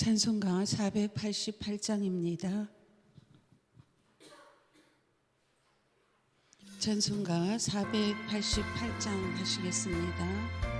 찬송가 488장입니다. 찬송가 488장 하시겠습니다.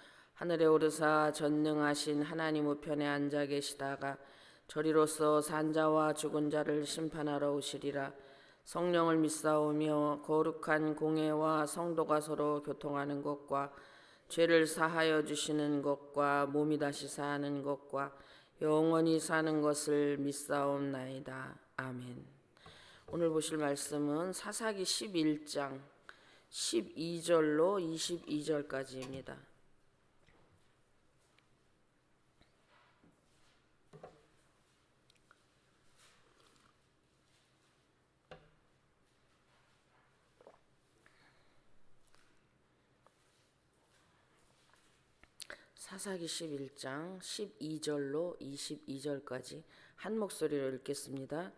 하늘에 오르사 전능하신 하나님 우편에 앉아 계시다가 저리로서 산자와 죽은 자를 심판하러 오시리라 성령을 믿사오며 거룩한 공예와 성도가 서로 교통하는 것과 죄를 사하여 주시는 것과 몸이 다시 사는 것과 영원히 사는 것을 믿사옵나이다 아멘. 오늘 보실 말씀은 사사기 11장 12절로 22절까지입니다. 사사기 11장 12절로 22절까지 한 목소리로 읽겠습니다.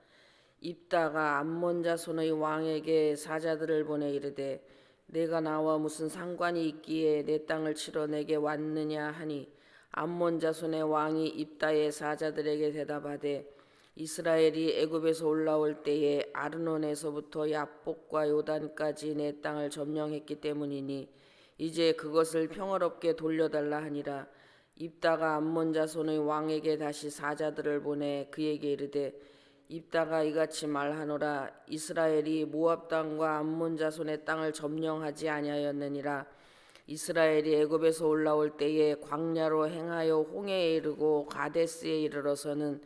입다가 암몬 자손의 왕에게 사자들을 보내 이르되 내가 나와 무슨 상관이 있기에 내 땅을 치러 내게 왔느냐 하니 암몬 자손의 왕이 입다의 사자들에게 대답하되 이스라엘이 애굽에서 올라올 때에 아르논에서부터 야복과 요단까지 내 땅을 점령했기 때문이니 이제 그것을 평화롭게 돌려달라 하니라. 입다가 암몬 자손의 왕에게 다시 사자들을 보내 그에게 이르되 입다가 이같이 말하노라. 이스라엘이 모압 땅과 암몬 자손의 땅을 점령하지 아니하였느니라. 이스라엘이 애굽에서 올라올 때에 광야로 행하여 홍해에 이르고 가데스에 이르러서는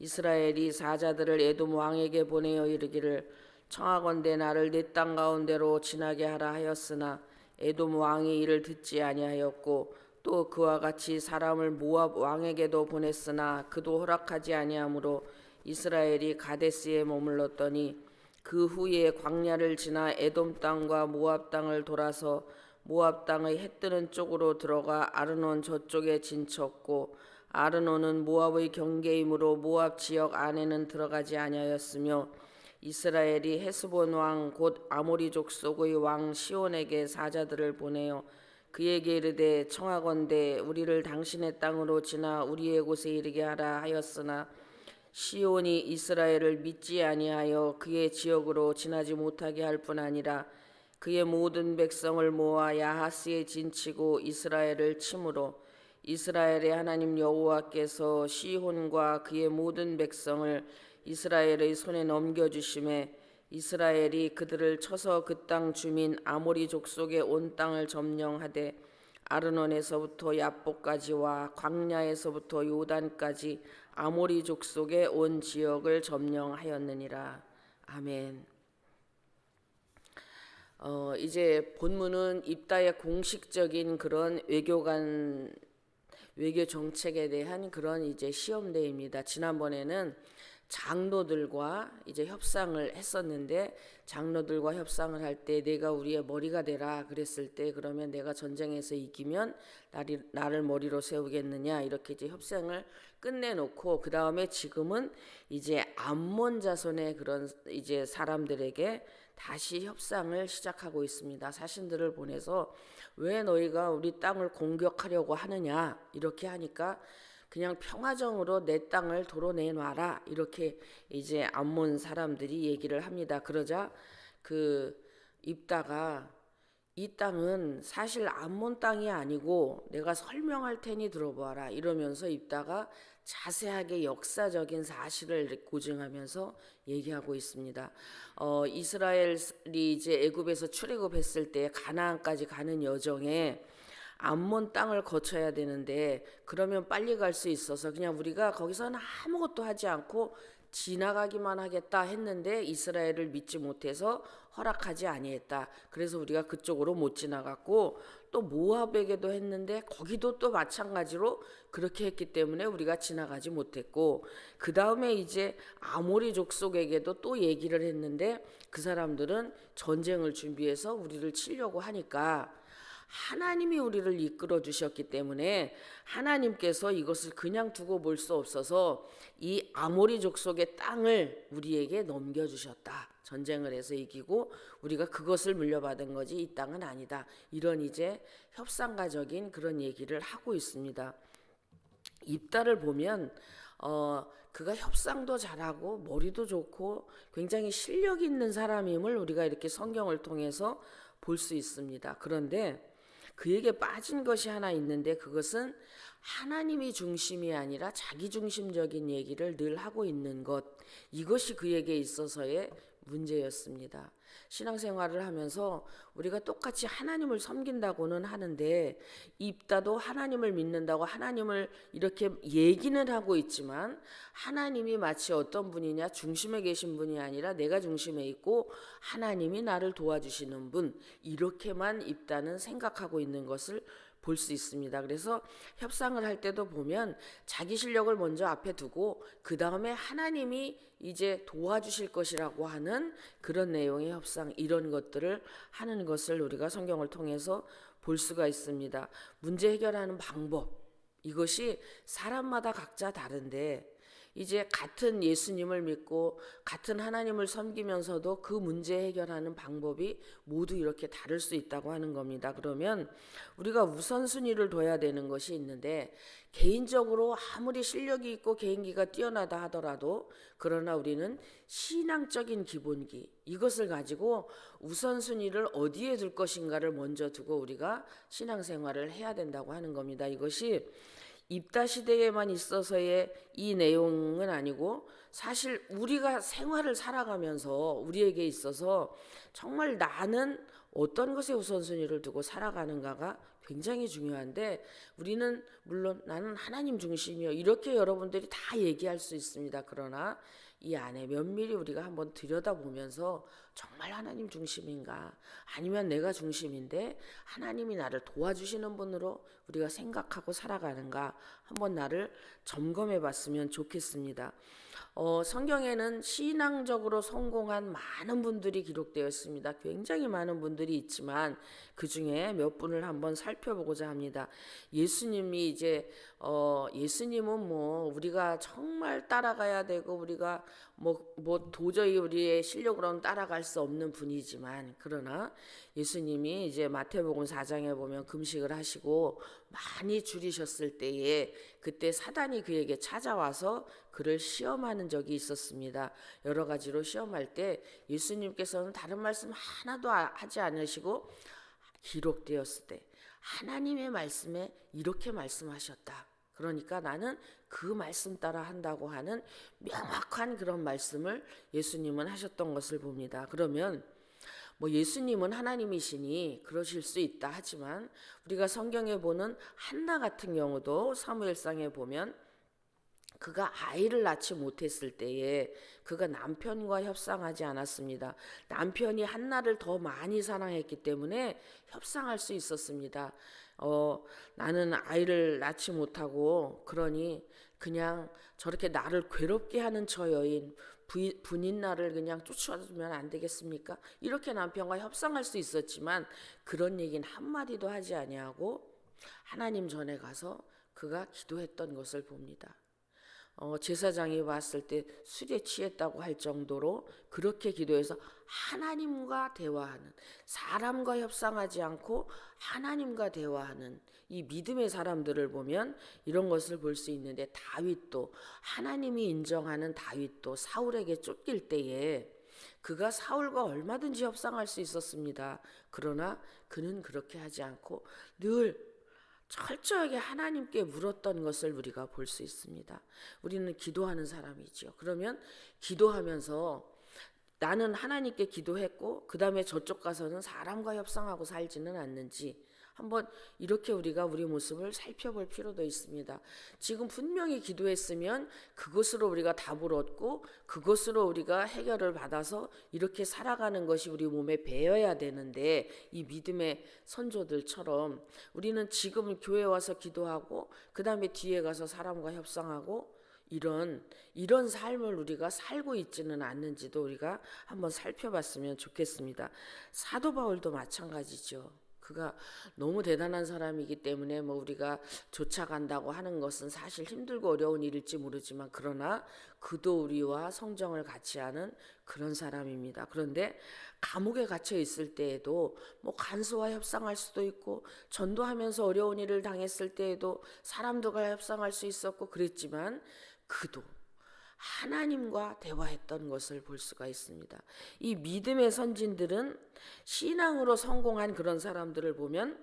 이스라엘이 사자들을 에돔 왕에게 보내어 이르기를 청하건대 나를 내 땅 가운데로 지나게 하라 하였으나 에돔 왕이 이를 듣지 아니하였고 또 그와 같이 사람을 모압 왕에게도 보냈으나 그도 허락하지 아니하므로 이스라엘이 가데스에 머물렀더니 그 후에 광야를 지나 에돔 땅과 모압 땅을 돌아서 모압 땅의 해 뜨는 쪽으로 들어가 아르논 저쪽에 진쳤고 아르논은 모압의 경계이므로 모압 지역 안에는 들어가지 아니하였으며 이스라엘이 헤스본 왕 곧 아모리 족 속의 왕 시온에게 사자들을 보내어 그에게 이르되 청하건대 우리를 당신의 땅으로 지나 우리의 곳에 이르게 하라 하였으나 시온이 이스라엘을 믿지 아니하여 그의 지역으로 지나지 못하게 할 뿐 아니라 그의 모든 백성을 모아 야하스에 진치고 이스라엘을 치므로 이스라엘의 하나님 여호와께서 시혼과 그의 모든 백성을 이스라엘의 손에 넘겨주심에 이스라엘이 그들을 쳐서 그 땅 주민 아모리 족속의 온 땅을 점령하되 아르논에서부터 야복까지와 광야에서부터 요단까지 아모리 족속의 온 지역을 점령하였느니라. 아멘. 어, 이제 본문은 입다의 공식적인 그런 외교관 외교 정책에 대한 그런 이제 시험대입니다. 지난번에는 장로들과 이제 협상을 했었는데 장로들과 협상을 할 때 내가 우리의 머리가 되라 그랬을 때 그러면 내가 전쟁에서 이기면 나리, 나를 머리로 세우겠느냐 이렇게 이제 협상을 끝내놓고 그 다음에 지금은 이제 암몬 자손의 그런 이제 사람들에게 다시 협상을 시작하고 있습니다. 사신들을 보내서 왜 너희가 우리 땅을 공격하려고 하느냐 이렇게 하니까 그냥 평화정으로 내 땅을 도로내 놔라 이렇게 이제 암몬 사람들이 얘기를 합니다. 그러자 그 입다가 이 땅은 사실 암몬 땅이 아니고 내가 설명할 테니 들어보아라 이러면서 입다가 자세하게 역사적인 사실을 고증하면서 얘기하고 있습니다. 어, 이스라엘이 이제 애굽에서 출애굽했을 때 가나안까지 가는 여정에 암몬 땅을 거쳐야 되는데 그러면 빨리 갈 수 있어서 그냥 우리가 거기서는 아무것도 하지 않고 지나가기만 하겠다 했는데 이스라엘을 믿지 못해서 허락하지 아니했다. 그래서 우리가 그쪽으로 못 지나갔고 또 모압에게도 했는데 거기도 또 마찬가지로 그렇게 했기 때문에 우리가 지나가지 못했고 그 다음에 이제 아모리 족속에게도 또 얘기를 했는데 그 사람들은 전쟁을 준비해서 우리를 치려고 하니까 하나님이 우리를 이끌어 주셨기 때문에 하나님께서 이것을 그냥 두고 볼 수 없어서 이 아모리 족속의 땅을 우리에게 넘겨 주셨다. 전쟁을 해서 이기고 우리가 그것을 물려받은 거지 이 땅은 아니다. 이런 이제 협상가적인 그런 얘기를 하고 있습니다. 입다를 보면 어 그가 협상도 잘하고 머리도 좋고 굉장히 실력 있는 사람임을 우리가 이렇게 성경을 통해서 볼 수 있습니다. 그런데 그에게 빠진 것이 하나 있는데 그것은 하나님이 중심이 아니라 자기 중심적인 얘기를 늘 하고 있는 것 이것이 그에게 있어서의 문제였습니다. 신앙생활을 하면서 우리가 똑같이 하나님을 섬긴다고는 하는데 입다도 하나님을 믿는다고 하나님을 이렇게 얘기는 하고 있지만 하나님이 마치 어떤 분이냐? 중심에 계신 분이 아니라 내가 중심에 있고 하나님이 나를 도와주시는 분 이렇게만 입다는 생각하고 있는 것을 볼 수 있습니다. 그래서 협상을 할 때도 보면 자기 실력을 먼저 앞에 두고 그 다음에 하나님이 이제 도와주실 것이라고 하는 그런 내용의 협상 이런 것들을 하는 것을 우리가 성경을 통해서 볼 수가 있습니다. 문제 해결하는 방법 이것이 사람마다 각자 다른데 이제 같은 예수님을 믿고 같은 하나님을 섬기면서도 그 문제 해결하는 방법이 모두 이렇게 다를 수 있다고 하는 겁니다. 그러면 우리가 우선순위를 둬야 되는 것이 있는데 개인적으로 아무리 실력이 있고 개인기가 뛰어나다 하더라도 그러나 우리는 신앙적인 기본기 이것을 가지고 우선순위를 어디에 둘 것인가를 먼저 두고 우리가 신앙생활을 해야 된다고 하는 겁니다. 이것이 입다 시대에만 있어서의 이 내용은 아니고 사실 우리가 생활을 살아가면서 우리에게 있어서 정말 나는 어떤 것에 우선순위를 두고 살아가는가가 굉장히 중요한데 우리는 물론 나는 하나님 중심이요 이렇게 여러분들이 다 얘기할 수 있습니다. 그러나 이 안에 면밀히 우리가 한번 들여다보면서 정말 하나님 중심인가 아니면 내가 중심인데 하나님이 나를 도와주시는 분으로 우리가 생각하고 살아가는가 한번 나를 점검해 봤으면 좋겠습니다. 어, 성경에는 신앙적으로 성공한 많은 분들이 기록되어 있습니다. 굉장히 많은 분들이 있지만 그 중에 몇 분을 한번 살펴보고자 합니다. 예수님이 이제 어, 예수님은 뭐 우리가 정말 따라가야 되고 우리가 뭐, 뭐 도저히 우리의 실력으로는 따라갈 수 없는 분이지만 그러나 예수님이 이제 마태복음 4장에 보면 금식을 하시고 많이 줄이셨을 때에 그때 사단이 그에게 찾아와서 그를 시험하는 적이 있었습니다. 여러 가지로 시험할 때 예수님께서는 다른 말씀 하나도 아- 하지 않으시고 기록되었을 때 하나님의 말씀에 이렇게 말씀하셨다. 그러니까 나는 그 말씀 따라 한다고 하는 명확한 그런 말씀을 예수님은 하셨던 것을 봅니다. 그러면 뭐 예수님은 하나님이시니 그러실 수 있다 하지만 우리가 성경에 보는 한나 같은 경우도 사무엘상에 보면 그가 아이를 낳지 못했을 때에 그가 남편과 협상하지 않았습니다. 남편이 한나를 더 많이 사랑했기 때문에 협상할 수 있었습니다. 어, 나는 아이를 낳지 못하고 그러니 그냥 저렇게 나를 괴롭게 하는 저 여인 부- 분인 나를 그냥 쫓아주면 안 되겠습니까? 이렇게 남편과 협상할 수 있었지만 그런 얘기는 한마디도 하지 아니하고 하나님 전에 가서 그가 기도했던 것을 봅니다. 어, 제사장이 봤을 때 술에 취했다고 할 정도로 그렇게 기도해서 하나님과 대화하는 사람과 협상하지 않고 하나님과 대화하는 이 믿음의 사람들을 보면 이런 것을 볼 수 있는데 다윗도 하나님이 인정하는 다윗도 사울에게 쫓길 때에 그가 사울과 얼마든지 협상할 수 있었습니다. 그러나 그는 그렇게 하지 않고 늘 철저하게 하나님께 물었던 것을 우리가 볼 수 있습니다. 우리는 기도하는 사람이지요. 그러면 기도하면서 나는 하나님께 기도했고 그 다음에 저쪽 가서는 사람과 협상하고 살지는 않는지 한번 이렇게 우리가 우리 모습을 살펴볼 필요도 있습니다. 지금 분명히 기도했으면 그것으로 우리가 답을 얻고 그것으로 우리가 해결을 받아서 이렇게 살아가는 것이 우리 몸에 배어야 되는데 이 믿음의 선조들처럼 우리는 지금 교회 와서 기도하고 그 다음에 뒤에 가서 사람과 협상하고 이런 이런 삶을 우리가 살고 있지는 않는지도 우리가 한번 살펴봤으면 좋겠습니다. 사도 바울도 마찬가지죠. 그가 너무 대단한 사람이기 때문에 뭐 우리가 쫓아간다고 하는 것은 사실 힘들고 어려운 일일지 모르지만 그러나 그도 우리와 성정을 같이 하는 그런 사람입니다. 그런데 감옥에 갇혀 있을 때에도 뭐 간수와 협상할 수도 있고 전도하면서 어려운 일을 당했을 때에도 사람들과 협상할 수 있었고 그랬지만 그도 하나님과 대화했던 것을 볼 수가 있습니다. 이 믿음의 선진들은 신앙으로 성공한 그런 사람들을 보면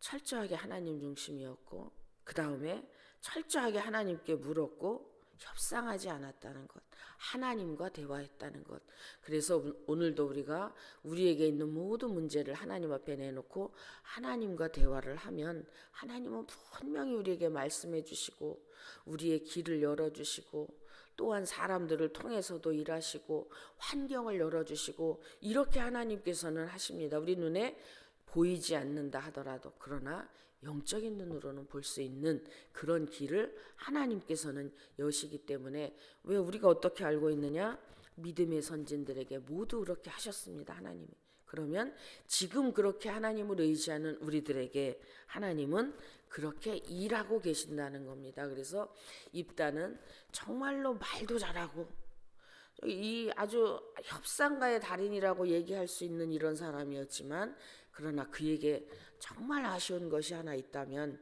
철저하게 하나님 중심이었고 그 다음에 철저하게 하나님께 물었고 협상하지 않았다는 것, 하나님과 대화했다는 것. 그래서 오늘도 우리가 우리에게 있는 모든 문제를 하나님 앞에 내놓고 하나님과 대화를 하면 하나님은 분명히 우리에게 말씀해 주시고 우리의 길을 열어 주시고 또한 사람들을 통해서도 일하시고 환경을 열어 주시고 이렇게 하나님께서는 하십니다. 우리 눈에 보이지 않는다 하더라도 그러나 영적인 눈으로는 볼 수 있는 그런 길을 하나님께서는 여시기 때문에 왜 우리가 어떻게 알고 있느냐? 믿음의 선진들에게 모두 그렇게 하셨습니다. 하나님이. 그러면 지금 그렇게 하나님을 의지하는 우리들에게 하나님은 그렇게 일하고 계신다는 겁니다. 그래서 입다는 정말로 말도 잘하고 이 아주 협상가의 달인이라고 얘기할 수 있는 이런 사람이었지만 그러나 그에게 정말 아쉬운 것이 하나 있다면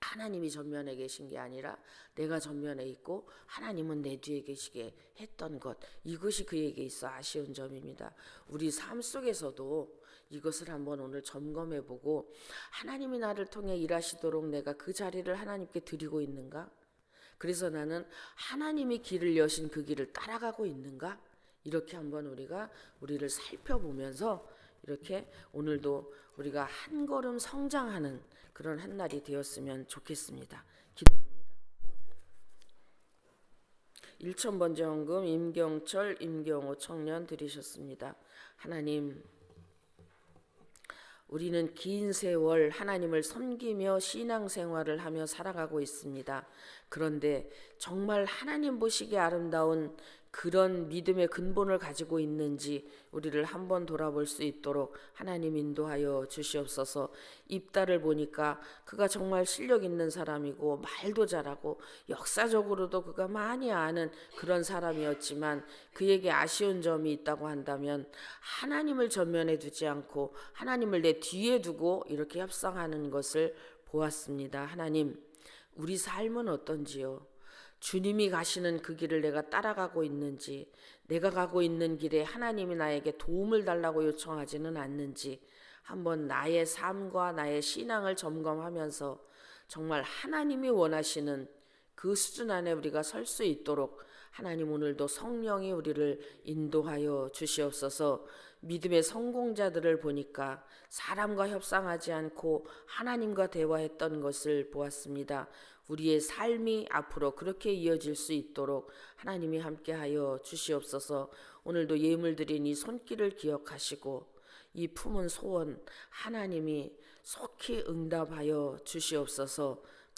하나님이 전면에 계신 게 아니라 내가 전면에 있고 하나님은 내 뒤에 계시게 했던 것 이것이 그에게 있어 아쉬운 점입니다. 우리 삶 속에서도 이것을 한번 오늘 점검해 보고 하나님이 나를 통해 일하시도록 내가 그 자리를 하나님께 드리고 있는가? 그래서 나는 하나님이 길을 여신 그 길을 따라가고 있는가? 이렇게 한번 우리가 우리를 살펴보면서 이렇게 오늘도 우리가 한 걸음 성장하는 그런 한 날이 되었으면 좋겠습니다. 기도합니다. 1천 번째 헌금 임경철, 임경호 청년 드리셨습니다. 하나님 우리는 긴 세월 하나님을 섬기며 신앙생활을 하며 살아가고 있습니다. 그런데 정말 하나님 보시기에 아름다운 그런 믿음의 근본을 가지고 있는지 우리를 한번 돌아볼 수 있도록 하나님 인도하여 주시옵소서. 입다를 보니까 그가 정말 실력 있는 사람이고 말도 잘하고 역사적으로도 그가 많이 아는 그런 사람이었지만 그에게 아쉬운 점이 있다고 한다면 하나님을 전면에 두지 않고 하나님을 내 뒤에 두고 이렇게 협상하는 것을 보았습니다. 하나님, 우리 삶은 어떤지요? 주님이 가시는 그 길을 내가 따라가고 있는지, 내가 가고 있는 길에 하나님이 나에게 도움을 달라고 요청하지는 않는지, 한번 나의 삶과 나의 신앙을 점검하면서 정말 하나님이 원하시는 그 수준 안에 우리가 설 수 있도록 하나님 오늘도 성령이 우리를 인도하여 주시옵소서. 믿음의 성공자들을 보니까 사람과 협상하지 않고 하나님과 대화했던 것을 보았습니다. 우리의 삶이 앞으로 그렇게 이어질 수 있도록 하나님이 함께하여 주시옵소서. 오늘도 예물 드린 이 손길을 기억하시고 이 품은 소원 하나님이 속히 응답하여 주시옵소서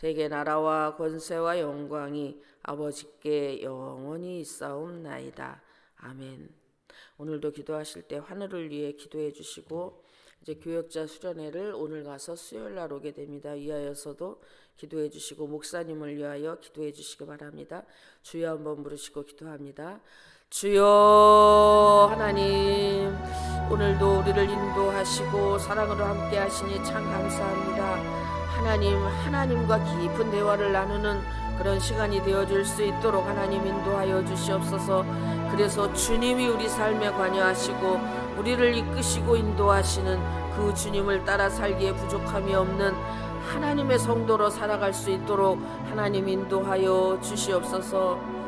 대개 나라와 권세와 영광이 아버지께 영원히 있사옵나이다. 아멘. 오늘도 기도하실 때 하늘을 위해 기도해 주시고 이제 교역자 수련회를 오늘 가서 수요일 날 오게 됩니다. 위하여서도 기도해 주시고 목사님을 위하여 기도해 주시기 바랍니다. 주여 한번 부르시고 기도합니다. 주여 하나님 오늘도 우리를 인도하시고 사랑으로 함께 하시니 참 감사합니다. 하나님 하나님과 깊은 대화를 나누는 그런 시간이 되어줄 수 있도록 하나님 인도하여 주시옵소서. 그래서 주님이 우리 삶에 관여하시고 우리를 이끄시고 인도하시는 그 주님을 따라 살기에 부족함이 없는 하나님의 성도로 살아갈 수 있도록 하나님 인도하여 주시옵소서.